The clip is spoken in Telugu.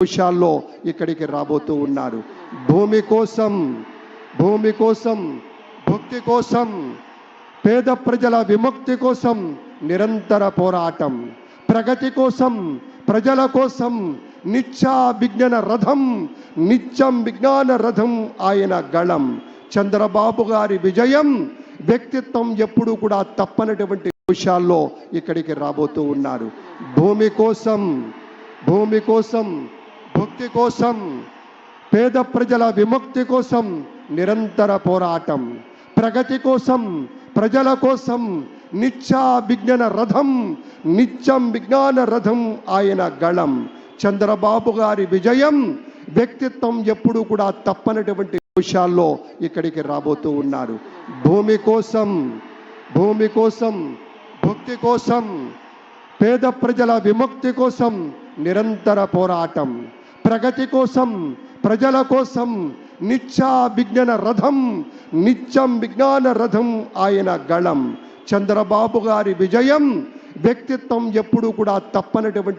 నిమిషాల్లో ఇక్కడికి రాబోతూ ఉన్నారు. భూమి కోసం భూమి కోసం భక్తి కోసం పేద ప్రజల విముక్తి కోసం నిరంతర పోరాటం. ప్రగతి కోసం ప్రజల కోసం నిత్యా విజ్ఞాన రథం నిత్యం విజ్ఞాన రథం ఆయన గళం. చంద్రబాబు గారి విజయం వ్యక్తిత్వం ఎప్పుడూ కూడా తప్పనటువంటి విషయాల్లో ఇక్కడికి రాబోతూ ఉన్నారు. భూమి కోసం భూమి కోసం భక్తి కోసం పేద ప్రజల విముక్తి కోసం నిరంతర పోరాటం ప్రగతి కోసం ప్రజల కోసం నిత్యా విజ్ఞాన రథం నిత్యం విజ్ఞాన రథం ఆయన గళం. చంద్రబాబు గారి విజయం వ్యక్తిత్వం ఎప్పుడూ కూడా తప్పనటువంటి విషయాల్లో ఇక్కడికి రాబోతూ ఉన్నారు. భూమి కోసం భూమి కోసం భక్తి కోసం పేద ప్రజల విముక్తి కోసం నిరంతర పోరాటం. ప్రగతి కోసం ప్రజల కోసం నిత్య విజ్ఞాన రథం నిత్యం విజ్ఞాన రథం ఆయన గళం. చంద్రబాబు గారి విజయం వ్యక్తిత్వం ఎప్పుడూ కూడా తప్పనటువంటి